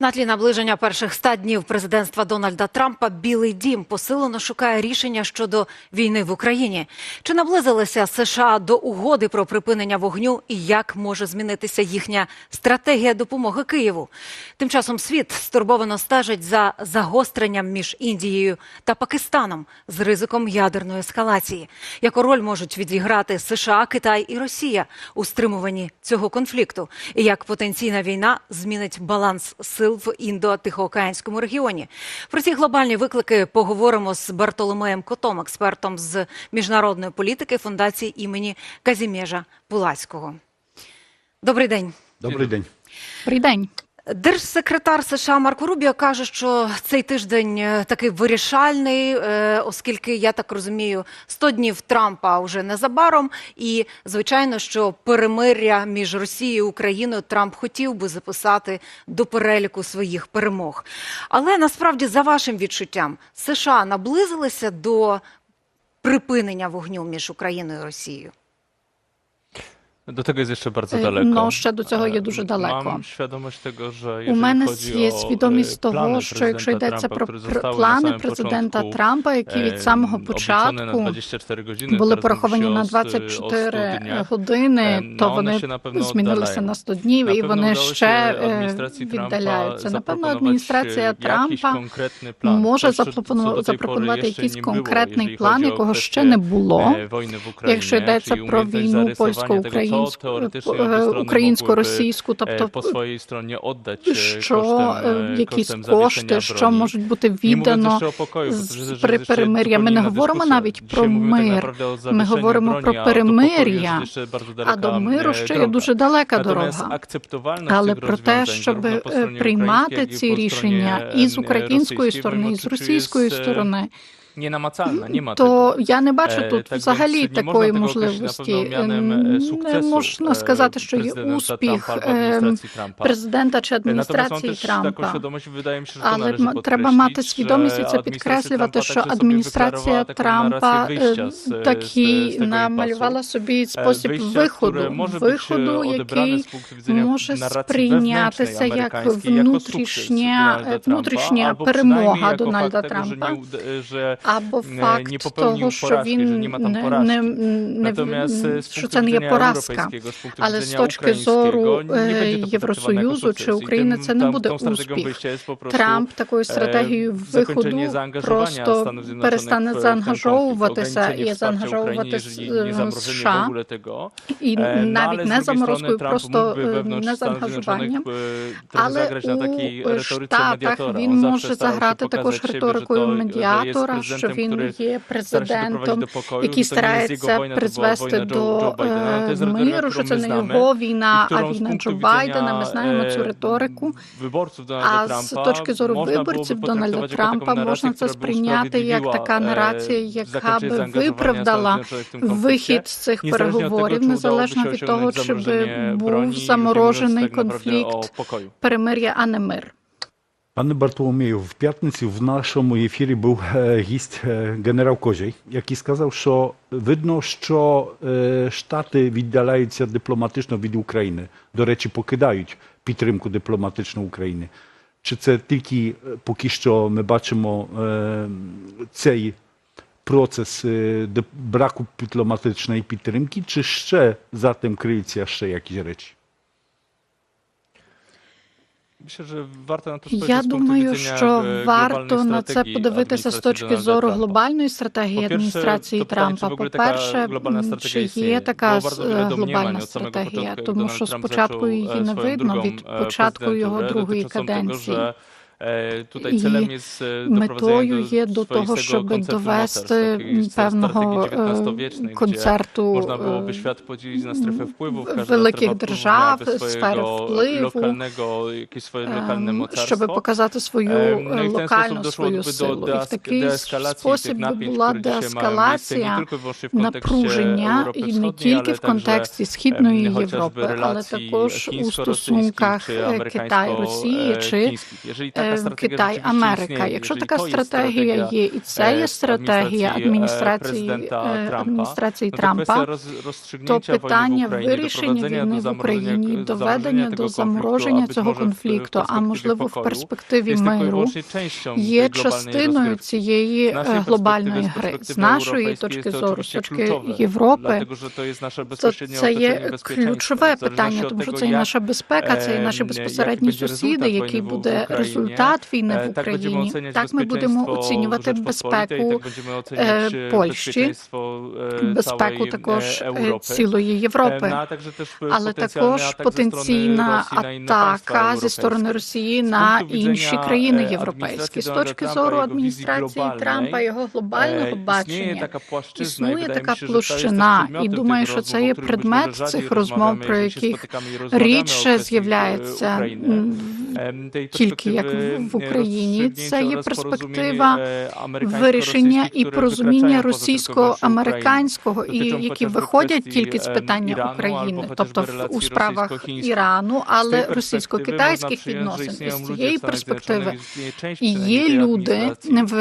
На тлі наближення перших ста днів президентства Дональда Трампа Білий Дім посилено шукає рішення щодо війни в Україні. Чи наблизилися США до угоди про припинення вогню і як може змінитися їхня стратегія допомоги Києву? Тим часом світ стурбовано стежить за загостренням між Індією та Пакистаном з ризиком ядерної ескалації. Яку роль можуть відіграти США, Китай і Росія у стримуванні цього конфлікту? І як потенційна війна змінить баланс сил в індо-тихоокеанському регіоні? Про ці глобальні виклики поговоримо з Бартоломеєм Котом, експертом з міжнародної політики фундації імені Казімежа Пулацького. Добрий день. Добрий день. Добрий день. Держсекретар США Марко Рубіо каже, що цей тиждень е, такий вирішальний, е, оскільки я так розумію, 100 днів Трампа вже незабаром. І звичайно, що перемиря між Росією і Україною Трамп хотів би записати до переліку своїх перемог. Але насправді, за вашим відчуттям, США наблизилися до припинення вогню між Україною і Росією. Do tego jest jeszcze bardzo E, daleko. no, ще до цього є дуже E, далеко. Mam świadomość tego, że У мене є o, свідомість e, того, що якщо йдеться Trumpa, про плани президента początku, Трампа, які від e, самого na початку 24 godziny, були пораховані на o st- 100 24 dniach. години, Е, то ну, вони змінилися на 100 днів, і вони ще е, віддаляються. Напевно, адміністрація е, jakiś Трампа konkretny plan. може запропонувати, якийсь nie było, конкретний план, o якого kwestię, ще не було. e, Якщо йдеться про війну польсько-українську, е, mogłyby, e, тобто stronie oddać e, що е, e, якісь кошти, що можуть бути віддано при перемир'я. Ми не говоримо навіть про мир. Ми говоримо про перемир'я. А до миру e, ще є дуже далека дорога. Але про те, щоб е, приймати ці рішення і з e, української сторони, і з російської e, сторони, nie ma tego. то я не бачу Е, тут так взагалі такої можливості. Ем, e, Не можна e, сказати, що є успіх ем, президента чи адміністрації Трампа. Але треба мати свідомість і це підкреслювати, що адміністрація Трампа е, tego намалювала собі E, спосіб виходу, e, виходу, який може сприйнятися як внутрішня, внутрішня перемога Дональда Трампа. Або факт не того, що він не, не, не, e, що це не є поразка. Але з точки зору е, Євросоюзу чи України це не буде успіх. Трамп такою стратегією виходу просто перестане заангажовуватися і ograniczenie wsparcia Ukrainie, заангажовуватися jeżeli nie з zamrożenie w США. І E, навіть не заморозкою, просто е, не заангажуванням. E, Але у Штатах він може заграти також риторикою медіатора, що він є президентом, який старається призвести до е, миру, що це не його війна, а війна Джо Байдена. Ми знаємо цю e, риторику. А з точки зору виборців Дональда Трампа можна це сприйняти як така e, нарація, яка би виправдала вихід з цих переговорів, незалежно від того, чи би був заморожений конфлікт, перемир'я, а не мир. Пане Бартоломію, в п'ятницю в нашому ефірі був е, гість е, генерал Козій, який сказав, що видно, що е, Штати віддаляються дипломатично від України. До речі, покидають підтримку дипломатичну України. Чи це тільки е, поки що ми бачимо е, цей процес е, ди- браку дипломатичної підтримки, чи ще за тим криються ще якісь речі? Я думаю, що варто на це подивитися з точки зору глобальної стратегії адміністрації то питання, чи Трампа. м, стратегія чи є така е, глобальна стратегія, тому що спочатку її не видно від початку його другої каденції. E, tutaj celem jest e, Метою є до того, щоб довести певного е, концерту е, byłoby świat podzielić na strefę wpływów, każda великих держав, сфери впливу, jakieś swoje lokalne ем, щоб показати свою Ем, ну, е, локальну свою силу. І в такий спосіб би була деескалація напруження і не тільки в контексті Східної Європи, але також у стосунках czy е, Китай-Росії чи е, Китай, Америка. Якщо така стратегія є, і це е, є стратегія адміністрації, адміністрації, е, е, Трампа, то питання вирішення війни в Україні, доведення до замороження цього конфлікту, а можливо в перспективі миру, є частиною цієї е, глобальної гри. З нашої точки зору, з точки Європи, то це є ключове питання, тому що це і наша безпека, це і наші ем, безпосередні сусіди, результат який буде Україні, результат війни е, в Україні. Так ми будемо оцінювати безпеку e, Польщі, e, безпеку також е, цілої Європи. Але також потенційна атака зі сторони Росії на інші країни е, європейські. З точки зору адміністрації Трампа, його глобального бачення. Існує така площина, і думаю, що це є предмет цих розмов, про яких рідше з'являється Тільки як в- Україні. Це є перспектива e, вирішення і порозуміння російсько-американського, і які виходять тільки з питання України, тобто у справах. Ірану, але російсько-китайських відносин. І istnieją з ludzie цієї перспективи є люди в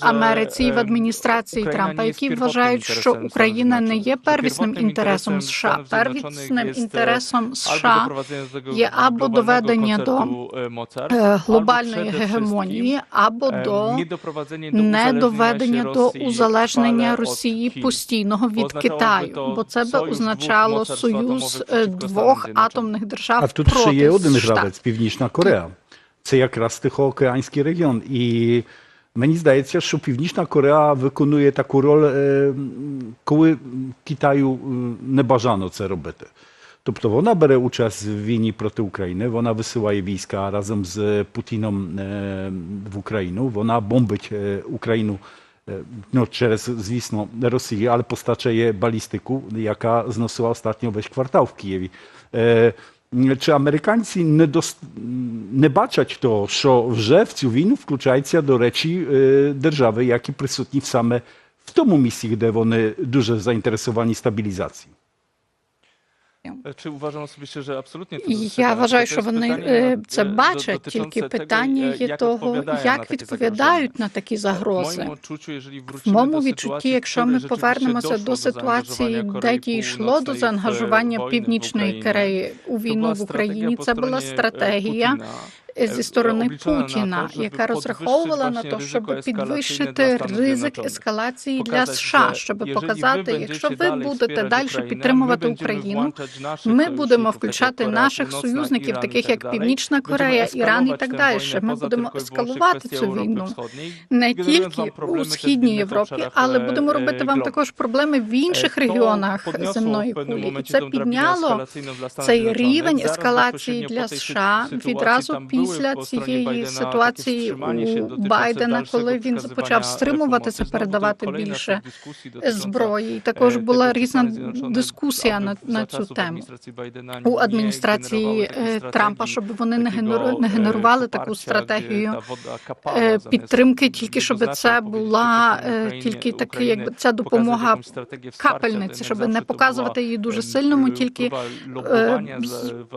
Америці і в адміністрації Трампа, які вважають, що Україна не є первісним інтересом США. Первісним e, інтересом США є або доведення до е, albo глобальної гегемонії, або до недоведення до узалежнення Росії постійного від Китаю, бо це би означало союз е, двох атомних держав А тут ще є один гравець Північна Корея. Це якраз Тихоокеанський регіон. І мені здається, що Північна Корея виконує таку роль, е, коли Китаю е, не бажано це робити. Тобто вона бере участь в війні проти України, вона висилає війська разом з Путіном е, в Україну, вона бомбить е, Україну е, no, через, звісно, Росію, але постачає балістику, яка зносила останньо весь квартал в Києві. Е, Чи американці не, дос... не бачать того, що вже в цю війну включаються, до речі, е, держави, які присутні саме в тому місці, де вони дуже заінтересовані стабілізацією? Чи osobiście, że absolutnie to Я вважаю, що вони е, це e, бачать, тільки питання e, є того, як відповідають на такі загрози. В моєму відчутті, якщо ми повернемося до ситуації, де дійшло до заангажування північної Кореї у війну в Україні, це була e, стратегія зі сторони Путіна, яка розраховувала на те, щоб підвищити ризик ескалації для США, щоб показати, якщо ви будете далі підтримувати Україну, ми будемо включати наших союзників, таких як. Північна Корея, Іран і так далі. Ми будемо ескалувати цю війну. Не тільки у східній Європі, але будемо робити e, вам також проблеми в інших регіонах земної кулі, і це підняло цей рівень ескалації для США. відразу były після цієї ситуації у Байдена, коли він почав стримуватися, передавати більше зброї. І також e, була різна дискусія на, на цю тему. у адміністрації е, Трампа, щоб вони не, не e, генерували таку стратегію е, підтримки, тільки щоб це була е, тільки України якби ця допомога капельниці, щоб не показувати її дуже сильному, е, тільки е,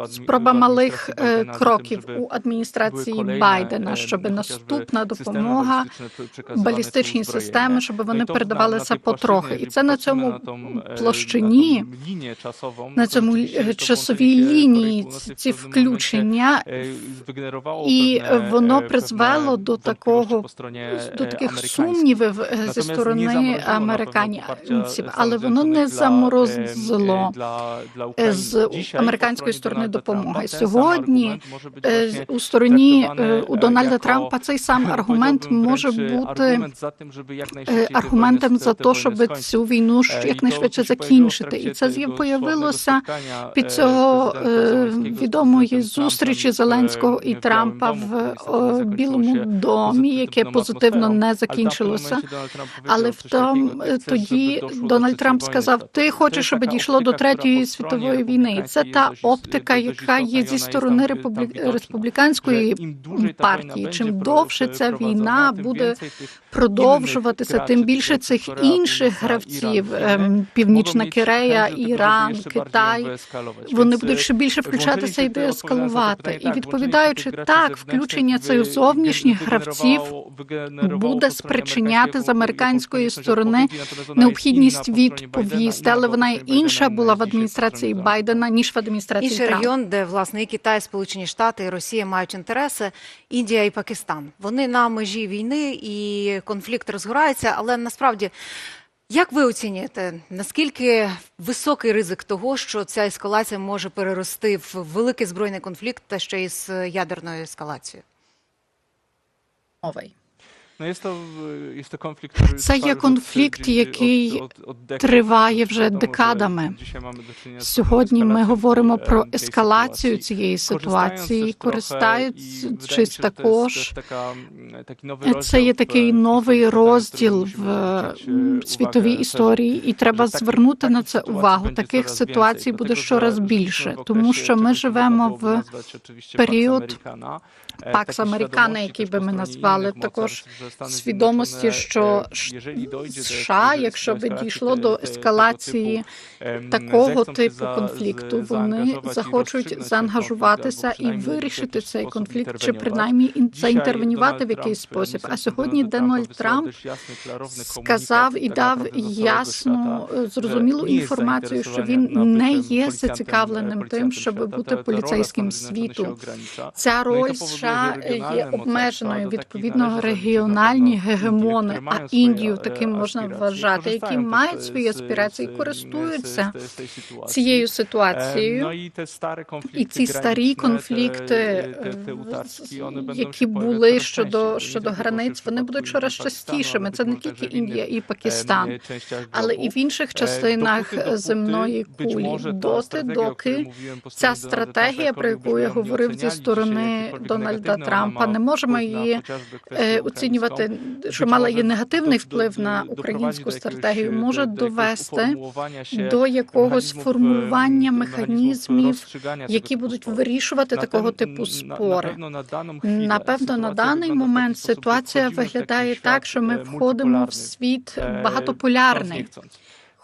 спроба малих е, кроків у адміністрації kolejne, Байдена, щоб наступна допомога, balistyczne przekazywane балістичні czy uzbrojenie. системи, щоб вони передавалися потрохи. І це на цьому e, площині, на цьому е, часовій лінії ці включення e, І воно e, призвело до такого до e, таких сумнівів е, зі сторони американців, але воно не заморозило е, з американської сторони допомоги. Сьогодні е, у стороні е, у e, Дональда Трампа цей сам аргумент може бути е, аргументом за те, щоб цю війну Е, якнайшвидше закінчити. І це появилося під цього е, відомої зустрічі Зеленського і Трампа в е, закінчилося Білому домі, яке позитивно не Але в тому закінчилося. моменті Дональд Трамп Але powiedział в coś тому takiego, «Ти хочеш, щоб дошло до третьої Трамп війни сказав: світової». Ти Це хочеш, щоб така дійшло до республіканської партії. Чим довше ця війна буде продовжуватися, тим більше цих інших гравців, північна Кирея, Іран, Китай, вони будуть ще більше включатися і деескалувати. І відповідаючи так, включення цих зовнішніх гравців буде спричиняти з американської сторони необхідність відповісти, але вона інша була в адміністрації Байдена ніж в адміністрації Інший регіон, де власне і Китай, Сполучені Штати і Росія мають мають інтереси Індія і Пакистан. Вони на межі війни і конфлікт розгорається, але насправді. Як ви оцінюєте, наскільки високий ризик того, що ця ескалація може перерости в великий збройний конфлікт та ще й з ядерною ескалацією? Новий. Це є конфлікт, який триває вже декадами. Сьогодні ми говоримо про ескалацію цієї ситуації, користаючись також це є такий новий розділ в світовій історії, і треба звернути на це увагу. Таких ситуацій буде щораз більше, тому що ми живемо в період Пакс Американа, який би ми назвали, також свідомості, що США, якщо би дійшло до ескалації такого типу, типу конфлікту, вони захочуть заангажуватися і вирішити цей конфлікт, чи принаймні заінтервенювати в якийсь спосіб. А сьогодні Дональд Трамп сказав і дав ясну зрозумілу інформацію, що він не є зацікавленим тим, щоб бути поліцейським світу. Ця роль США США є обмеженою відповідно регіональні гегемони, а Індію таким можна вважати, які мають свої аспірації, користуються цією ситуацією. і ці старі конфлікти, які були щодо щодо границь, вони будуть щораз частішими. Це не тільки Індія і Пакистан, але і в інших частинах земної кулі. Доти, доки ця стратегія, про яку я говорив зі сторони Дональда. Дональда Трампа. Не можемо її е, оцінювати, що мала її негативний вплив на українську стратегію. Може довести до якогось формування механізмів, які будуть вирішувати такого типу спори. Напевно, на даний момент ситуація виглядає так, що ми входимо в світ багатополярний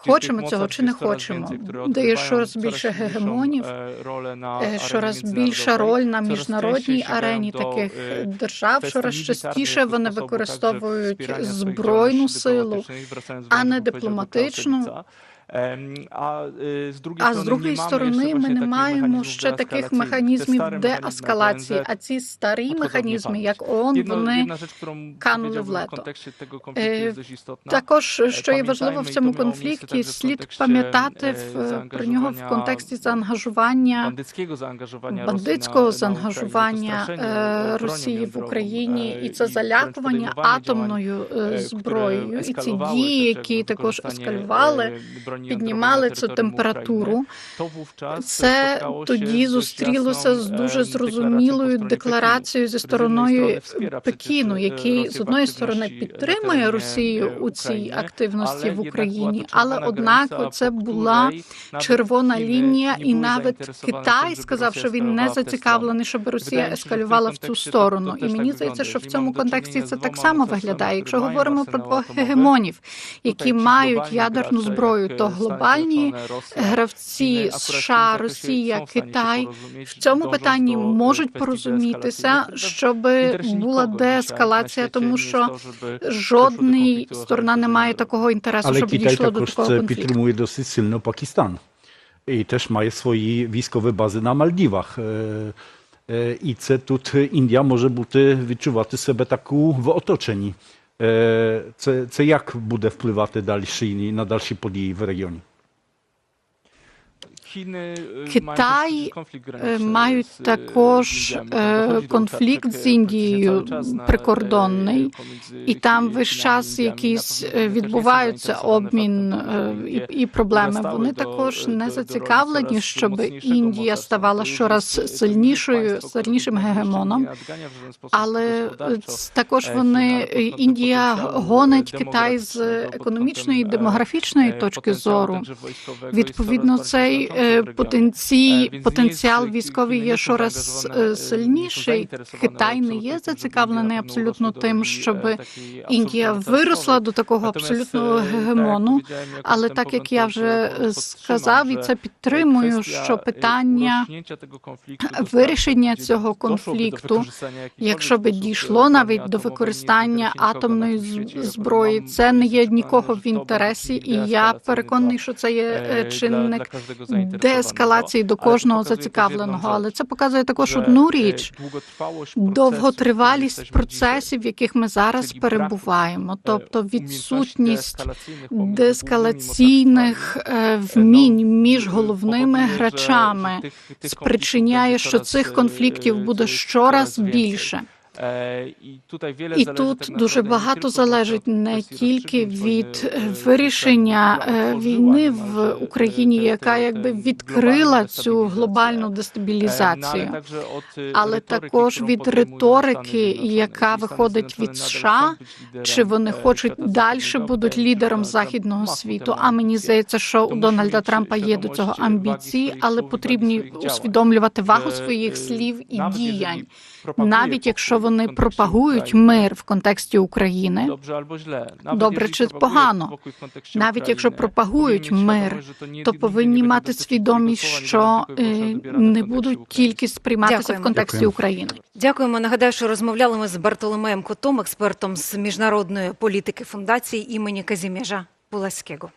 хочемо цього чи не хочемо. Де є щораз більше гегемонів, е, щораз більша роль на міжнародній арені таких е, держав. Щораз частіше вони використовують збройну силу, а не дипломатичну. А з другої сторони, ми не маємо ще таких механізмів деескалації. А ці старі механізми, як ООН, вони канули в лето. Е, також що є важливо в цьому конфлікті, слід пам'ятати в про нього в контексті заангажування бандитського заангажування Росії е, в Україні, і це залякування атомною е, зброєю, і ці дії, які також ескалювали піднімали цю температуру. Це тоді зустрілося з дуже зрозумілою декларацією зі стороною Пекіну, який з одної сторони підтримує Росію у цій активності в Україні, але однак це була червона лінія, і навіть Китай сказав, що він не зацікавлений, щоб Росія ескалювала в цю сторону. І мені здається, що в цьому контексті це так само виглядає. Якщо говоримо про двох гегемонів, які мають ядерну зброю, то Тобто глобальні гравці США, Росія, Китай в цьому питанні можуть порозумітися, щоб була деескалація, тому що жодний сторона не має такого інтересу, щоб дійшло до такого конфлікту. підтримує досить сильно Пакистан і теж має свої військові бази на Мальдівах. Е, е, і це тут Індія може бути відчувати себе таку в оточенні. Е, це, це як буде впливати далі на дальші події в регіоні? Китай мають також конфлікт з Індією прикордонний, і там весь час якісь відбуваються обмін і проблеми. Вони також не зацікавлені, щоб Індія ставала щораз сильнішою, сильнішим гегемоном. Але також вони Індія гонить Китай з економічної і демографічної точки зору. Відповідно, цей потенціал nie jest- військовий є щораз е, e, сильніший. Китай не є зацікавлений абсолютно тим, щоб e, Індія виросла до такого абсолютного e, гегемону. Але так як я вже е, сказав, і це підтримую, що e, питання вирішення цього конфлікту, якщо би e, дійшло навіть до використання атомної зброї, це не є нікого в інтересі, і я переконаний, що це є e, е, чинник. Деескалації до кожного зацікавленого. Але це показує також одну e, річ. Довготривалість процесів, в яких ми зараз перебуваємо, e, тобто відсутність деескалаційних е, вмінь між e, головними грачами спричиняє, що цих конфліктів буде щораз більше. Е, І тут, дуже багато залежить не тільки від е, e, вирішення е, війни в Україні, яка якби відкрила цю глобальну Е, дестабілізацію. e, Але також від риторики, яка виходить від США, Чи вони e, хочуть далі будуть лідером західного світу? А мені здається, що у Дональда Трампа є до цього e, амбіції, але потрібні усвідомлювати вагу своїх e, слів і діянь. Навіть якщо вони пропагують мир в контексті України, Добре чи погано. навіть якщо пропагують мир, то повинні мати свідомість, що не будуть тільки сприйматися в контексті Дякуємо. України. Дякуємо. Нагадаю, що розмовляли ми з Бартоломеєм Котом, експертом з міжнародної політики фундації імені Казіміжа Пуласького.